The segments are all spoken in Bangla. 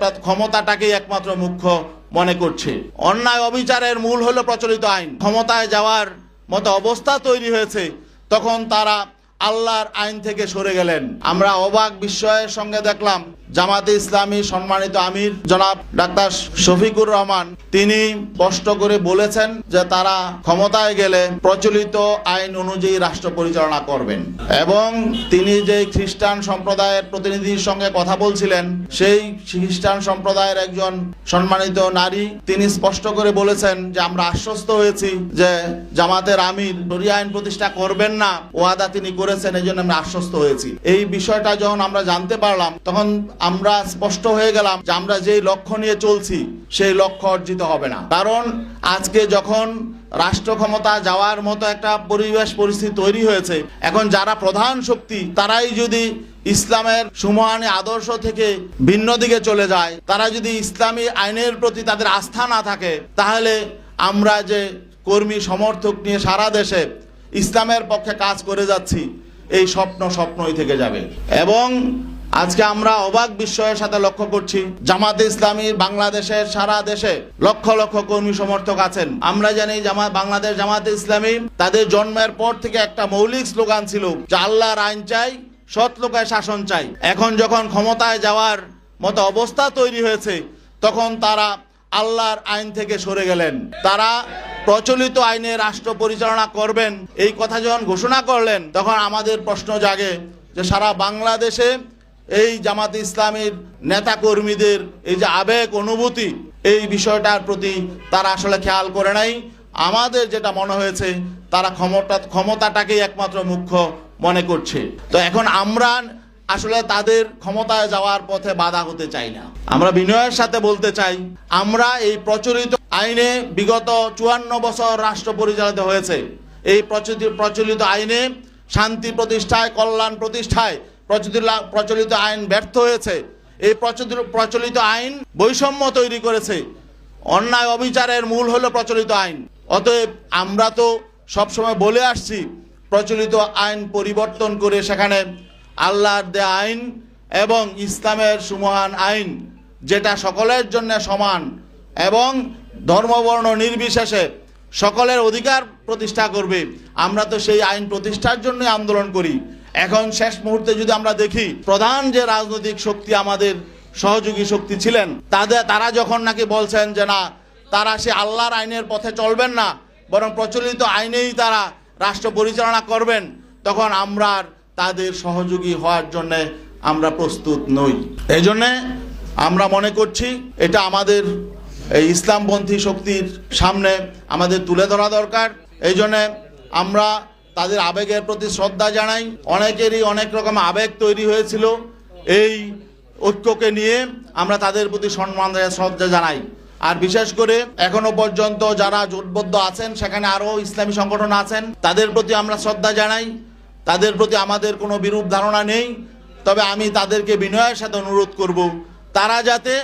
ক্ষমতা ক্ষমতাটাকেই একমাত্র মুখ্য মনে করছে। অন্যায় অবিচারের মূল হলো প্রচলিত আইন। ক্ষমতায় যাওয়ার মতো অবস্থা তৈরি হয়েছে, তখন তারা আল্লাহর আইন থেকে সরে গেলেন। আমরা অবাক বিস্ময়ের সঙ্গে দেখলাম জামাতে ইসলামী সম্মানিত আমির জনাব ডাক্তার শফিকুর রহমান, তিনি স্পষ্ট করে বলেছেন যে তারা ক্ষমতায় গেলে প্রচলিত আইন অনুযায়ী রাষ্ট্র পরিচালনা করবেন। এবং তিনি যে খ্রিস্টান সম্প্রদায়ের প্রতিনিধির সঙ্গে কথা বলছিলেন, সেই খ্রিস্টান সম্প্রদায়ের একজন সম্মানিত নারী, তিনি স্পষ্ট করে বলেছেন যে আমরা আশ্বস্ত হয়েছি যে জামাতের আমির শরিয়া আইন প্রতিষ্ঠা করবেন না, ওয়াদা তিনি করেছেন এই জন্য আমরা আশ্বস্ত হয়েছি। এই বিষয়টা যখন আমরা জানতে পারলাম, তখন আমরা স্পষ্ট হয়ে গেলাম যে আমরা যেই লক্ষ্য নিয়ে চলছি, সেই লক্ষ্য অর্জিত হবে না। কারণ আজকে যখন রাষ্ট্র ক্ষমতা যাওয়ার মতো একটা পরিবেশ পরিস্থিতি তৈরি হয়েছে, এখন যারা প্রধান শক্তি, তারাই যদি ইসলামের সুমহানি আদর্শ থেকে ভিন্ন দিকে চলে যায়, তারা যদি ইসলামী আইনের প্রতি তাদের আস্থা না থাকে, তাহলে আমরা যে কর্মী সমর্থক নিয়ে সারা দেশে ইসলামের পক্ষে কাজ করে যাচ্ছি, এই স্বপ্ন স্বপ্নই থেকে যাবে। এবং আজকে আমরা অবাক বিস্ময়ের সাথে লক্ষ্য করছি, জামাতে ইসলামী বাংলাদেশের সারা দেশে লক্ষ লক্ষ কর্মী সমর্থক আছেন। আমরা জানি জামা বাংলাদেশ জামাতে ইসলামী তাদের জন্মের পর থেকে একটা মৌলিক স্লোগান ছিল যে আল্লাহর আইন চাই, সৎ লোকের শাসন চাই। এখন যখন ক্ষমতায় যাওয়ার মতো অবস্থা তৈরি হয়েছে, তখন তারা আল্লাহর আইন থেকে সরে গেলেন। তারা প্রচলিত আইনে রাষ্ট্র পরিচালনা করবেন, এই কথা যখন ঘোষণা করলেন, তখন আমাদের প্রশ্ন জাগে যে সারা বাংলাদেশে এই জামাত ইসলামের নেতা কর্মীদের এই যে আবেগ অনুভূতি, এই বিষয়টার প্রতি তারা আসলে খেয়াল করে নাই। আমাদের যেটা মনে হয়েছে, তারা ক্ষমতা, ক্ষমতাটাকেই একমাত্র মুখ্য মনে করছে। তো এখন আমরা আসলে তাদের ক্ষমতায় যাওয়ার পথে বাধা হতে চাই না। আমরা বিনয়ের সাথে বলতে চাই, আমরা এই প্রচলিত আইনে বিগত চুয়ান্ন বছর রাষ্ট্র পরিচালিত হয়েছে। এই প্রচলিত প্রচলিত আইনে শান্তি প্রতিষ্ঠায়, কল্যাণ প্রতিষ্ঠায় প্রচলিত প্রচলিত আইন ব্যর্থ হয়েছে। এই প্রচলিত আইন বৈষম্য তৈরি করেছে। অন্যায় অবিচারের মূল হলো প্রচলিত আইন। অতএব আমরা তো সবসময় বলে আসছি, প্রচলিত আইন পরিবর্তন করে সেখানে আল্লাহর দেয়া আইন এবং ইসলামের সুমহান আইন, যেটা সকলের জন্য সমান এবং ধর্মবর্ণ নির্বিশেষে সকলের অধিকার প্রতিষ্ঠা করবে। আমরা তো সেই আইন প্রতিষ্ঠার জন্য আন্দোলন করি। এখন শেষ মুহূর্তে যদি আমরা দেখি, প্রধান যে রাজনৈতিক শক্তি আমাদের সহযোগী শক্তি ছিলেন তাদের তারা যখন নাকি বলছেন যে না, তারা সে আল্লাহর আইনের পথে চলবেন না, বরং প্রচলিত আইনেই তারা রাষ্ট্র পরিচালনা করবেন, তখন আমরা তাদের সহযোগী হওয়ার জন্য আমরা প্রস্তুত নই। এই জন্যে আমরা মনে করছি এটা আমাদের এই ইসলামপন্থী শক্তির সামনে আমাদের তুলে ধরা দরকার। এই জন্যে আমরা তাদের আবেগের প্রতি শ্রদ্ধা জানাই। অনেকেরই অনেক রকম আবেগ তৈরি হয়েছিল এই ঐক্যকে নিয়ে। আমরা তাদের প্রতি সম্মান শ্রদ্ধা জানাই। আর বিশেষ করে এখনও পর্যন্ত যারা জোটবদ্ধ আছেন, সেখানে আরও ইসলামী সংগঠন আছেন, তাদের প্রতি আমরা শ্রদ্ধা জানাই। তাদের প্রতি আমাদের কোনো বিরূপ ধারণা নেই। তবে আমি তাদেরকে বিনয়ের সাথে অনুরোধ করব, তারা যাতে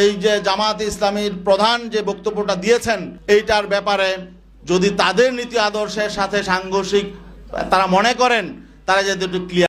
এই যে জামাত ইসলামীর প্রধান যে বক্তব্যটা দিয়েছেন, এইটার ব্যাপারে যদি তাদের নীতি আদর্শের সাথে সাংঘর্ষিক তারা মনে করেন তারা যাতে একটু ক্লিয়ার